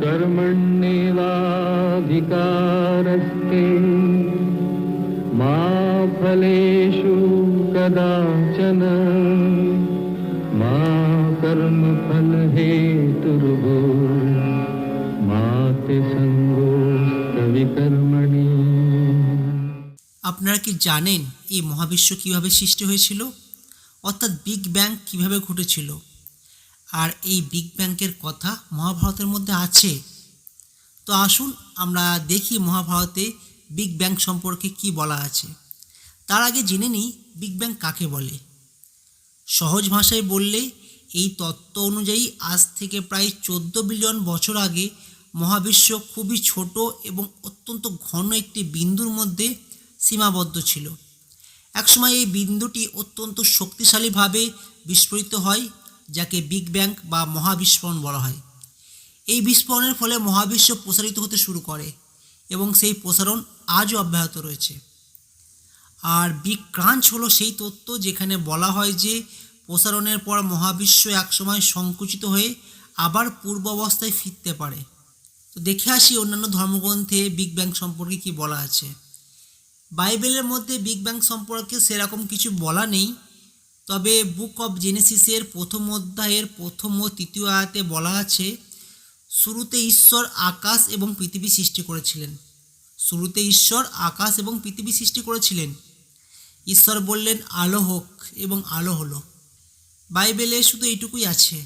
कर्मण्येवाधिकारस्ते मा फलेषु कदाचन मा कर्मफलहेतुर्भो मा ते सङ्गोऽस्तविकर्मणि আপনারা কি জানেন এই মহাবিশ্ব কিভাবে সৃষ্টি হয়েছিল অর্থাৎ বিগ ব্যাং কিভাবে ঘটেছিল আর এই বিগ ব্যাংকের কথা মহাভারতের মধ্যে আছে। তো আসুন আমরা দেখি মহাভারতে বিগ ব্যাং সম্পর্কে কি বলা আছে। তার আগে জেনে নিই বিগ ব্যাং কাকে বলে। সহজ ভাষায় বললে এই তত্ত্ব অনুযায়ী আজ থেকে প্রায় চোদ্দ বিলিয়ন বছর আগে মহাবিশ্ব খুবই ছোট এবং অত্যন্ত ঘন একটি বিন্দুর মধ্যে সীমাবদ্ধ ছিল। একসময় এই বিন্দুটি অত্যন্ত শক্তিশালীভাবে বিস্ফোরিত হয় যাকে বিগ ব্যাং বা মহাবিস্ফোরণ বলা হয়। এই বিস্ফোরণের ফলে মহাবিশ্ব প্রসারিত হতে শুরু করে এবং সেই প্রসারণ আজও অব্যাহত রয়েছে। আর বিগ ক্রাঞ্চ হলো সেই তত্ত্ব যেখানে বলা হয় যে প্রসারণের পর মহাবিশ্ব একসময় সংকুচিত হয়ে আবার পূর্ব অবস্থায় ফিরতে পারে। তো দেখে আসি অন্যান্য ধর্মগ্রন্থে বিগ ব্যাং সম্পর্কে কি বলা আছে। বাইবেলের মধ্যে বিগ ব্যাং সম্পর্কে সেরকম কিছু বলা নেই তবে বুক অব জেনেসিসের প্রথম অধ্যায়ের প্রথম ও তৃতীয় আয়াতে বলা আছে, শুরুতে ঈশ্বর আকাশ এবং পৃথিবী সৃষ্টি করেছিলেন। শুরুতে ঈশ্বর আকাশ এবং পৃথিবী সৃষ্টি করেছিলেন? ঈশ্বর বললেন, আলো হোক এবং আলো হলো। বাইবেলে শুধু এইটুকুই আছে?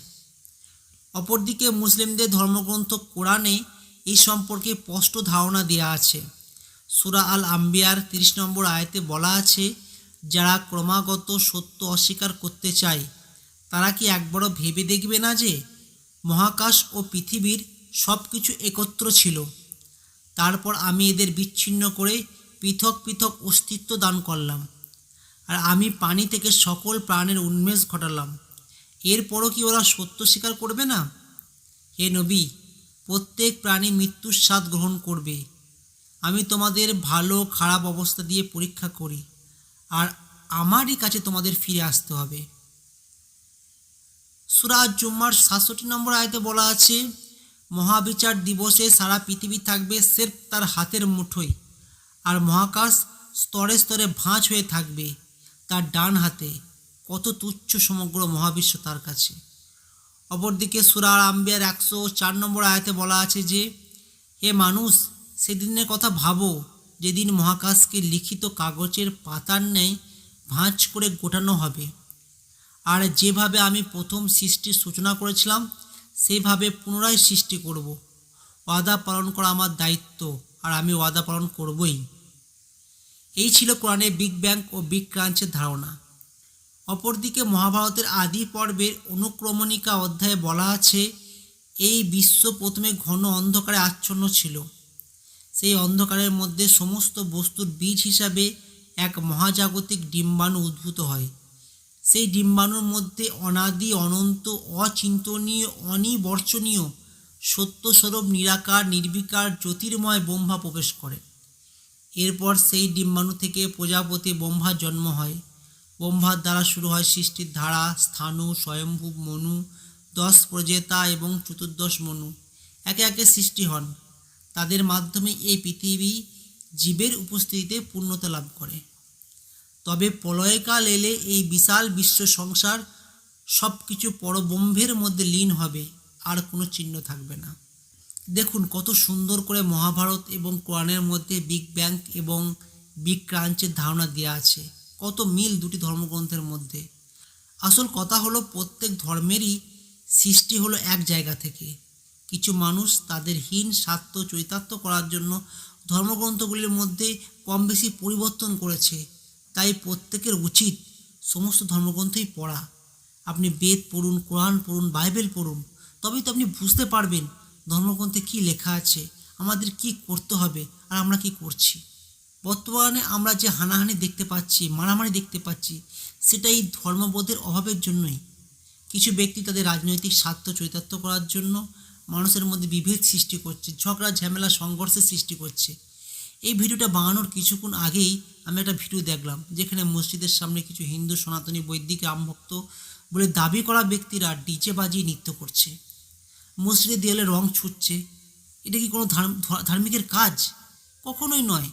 অপরদিকে মুসলিমদের ধর্মগ্রন্থ কোরআনে এই সম্পর্কে স্পষ্ট ধারণা দেওয়া আছে। সুরা আল আম্বিয়ার তিরিশ নম্বর আয়তে বলা আছে যারা ক্রমাগত সত্য অস্বীকার করতে চায়, তারা কি একবারও ভেবে দেখবে না যে মহাকাশ ও পৃথিবীর সব কিছু একত্র ছিল? তারপর আমি এদের বিচ্ছিন্ন করে পৃথক পৃথক অস্তিত্ব দান করলাম আর আমি পানি থেকে সকল প্রাণের উন্মেষ ঘটালাম। এরপরও কি ওরা সত্য স্বীকার করবে না? হে নবী, প্রত্যেক প্রাণী মৃত্যুর স্বাদ গ্রহণ করবে। আমি তোমাদের ভালো খারাপ অবস্থা দিয়ে পরীক্ষা করি। আর আমারই কাছে তোমাদের ফিরে আসতে হবে। সুরাজ জুম্মার সাতষট্টি নম্বর আয়তে বলা আছে, মহাবিচার দিবসে সারা পৃথিবী থাকবে সেরফ তার হাতের মুঠোয় আর মহাকাশ স্তরে স্তরে ভাঁজ হয়ে থাকবে তার ডান হাতে। কত তুচ্ছ সমগ্র মহাবিশ্ব তার কাছে। অপরদিকে সুরার আম্বিয়ার একশো চার নম্বর আয়াতে বলা আছে যে, হে মানুষ, সেদিনের কথা ভাবো যেদিন মহাকাশকে লিখিত কাগজের পাতার ন্যায় ভাঁজ করে গোটানো হবে। আর যেভাবে আমি প্রথম সৃষ্টির সূচনা করেছিলাম সেইভাবে পুনরায় সৃষ্টি করব। ওয়াদা পালন করা আমার দায়িত্ব, আর আমি ওয়াদা পালন করবই। এই ছিল কোরআনে বিগ ব্যাং ও বিগ ক্রাঞ্চের ধারণা। অপরদিকে মহাভারতের আদি পর্বের অনুক্রমণিকা অধ্যায়ে বলা আছে, এই বিশ্ব প্রথমে ঘন অন্ধকারে আচ্ছন্ন ছিল। সেই অন্ধকারের মধ্যে সমস্ত বস্তুর বীজ হিসাবে এক মহাজাগতিক ডিম্বাণু উদ্ভূত হয়। সেই ডিম্বাণুর মধ্যে অনাদি, অনন্ত, অচিন্তনীয়, অনিবর্চনীয় সত্যস্বরূপ নিরাকার, নির্বিকার, জ্যোতির্ময় ব্রহ্মা প্রবেশ করে। এরপর সেই ডিম্বাণু থেকে প্রজাপতি ব্রহ্মার জন্ম হয়। ব্রহ্মার দ্বারা শুরু হয় সৃষ্টির ধারা, স্থানু, স্বয়ম্ভূ, মনু, দশ প্রজেতা এবং চতুর্দশ মনু। একে একে সৃষ্টি হন। তাদের মাধ্যমে এই পৃথিবী জীবের উপস্থিতিতে পূর্ণতা লাভ করে। তবে প্রলয়কাল এলে এই বিশাল বিশ্ব সংসার সব কিছু পরব্রহ্মের মধ্যে লীন হবে, আর কোনো চিহ্ন থাকবে না। দেখুন কত সুন্দর করে মহাভারত এবং কোরআনের মধ্যে বিগ ব্যাং এবং বিগ ক্রাঞ্চের ধারণা দেওয়া আছে। কত মিল দুটি ধর্মগ্রন্থের মধ্যে। আসল কথা হলো প্রত্যেক ধর্মেরই সৃষ্টি হলো এক জায়গা থেকে। কিছু মানুষ তাদের হীন স্বার্থ চৈতার্থ করার জন্য ধর্মগ্রন্থগুলির মধ্যে কম বেশি পরিবর্তন করেছে। তাই প্রত্যেকের উচিত সমস্ত ধর্মগ্রন্থই পড়া। আপনি বেদ পড়ুন, কোরআন পড়ুন, বাইবেল পড়ুন, তবেই তো আপনি বুঝতে পারবেন ধর্মগ্রন্থে কী লেখা আছে, আমাদের কি করতে হবে আর আমরা কি করছি। বর্তমানে আমরা যে হানাহানি দেখতে পাচ্ছি, মারামারি দেখতে পাচ্ছি সেটা এই ধর্মবোধের অভাবের জন্যই। কিছু ব্যক্তি তাদের রাজনৈতিক স্বার্থ চৈতার্থ করার জন্য মানুষের মধ্যে বিভেদ সৃষ্টি করছে, ঝগড়া, ঝামেলা সংঘর্ষের সৃষ্টি করছে। এই ভিডিওটা বানানোর কিছুক্ষণ আগেই আমি একটা ভিডিও দেখলাম, যেখানে মসজিদের সামনে কিছু হিন্দু, সনাতনী, বৈদিক রামভক্ত বলে দাবি করা ব্যক্তিরা ডিজে বাজিয়ে নৃত্য করছে। মসজিদের দেয়ালে রং ছুটছে। এটা কি কোনো ধার্ম- ধার্মিকের কাজ? কখনোই নয়।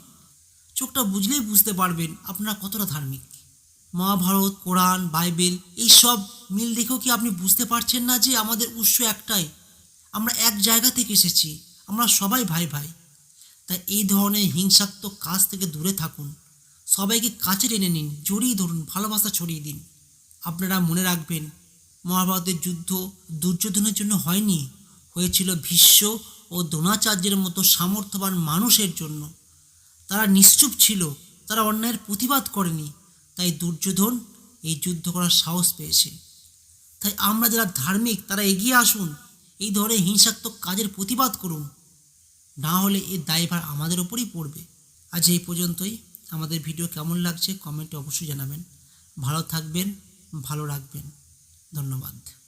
চোখটা বুঝলেই বুঝতে পারবেন আপনারা কতটা ধার্মিক। মহাভারত, কোরআন, বাইবেল এই সব মিল দেখেও কি আপনি বুঝতে পারছেন না যে আমাদের উৎস একটাই? আমরা এক জায়গা থেকে এসেছি। আমরা সবাই ভাই ভাই। তাই এই ধরনের হিংসাত্মক কাজ থেকে দূরে থাকুন। সবাইকে কাছে টেনে নিন, জড়িয়ে ধরুন, ভালোবাসা ছড়িয়ে দিন। আপনারা মনে রাখবেন, মহাভারতের যুদ্ধ দুর্যোধনের জন্য হয়নি। হয়েছিল ভীষ্ম ও দ্রোণাচার্যের মতো সামর্থ্যবান মানুষের জন্য। তারা নিশ্চুপ ছিল, তারা অন্যায়ের প্রতিবাদ করেনি। তাই দুর্যোধন এই যুদ্ধ করার সাহস পেয়েছে। তাই আমরা যারা ধার্মিক, তারা এগিয়ে আসুন। এই ধরনের হিংসাত্মক কাজের প্রতিবাদ করুন। না হলে এর দায়ভার আমাদের ওপরই পড়বে। আজ এই পর্যন্তই। আমাদের ভিডিও কেমন লাগছে কমেন্টে অবশ্যই জানাবেন। ভালো থাকবেন, ভালো রাখবেন। ধন্যবাদ।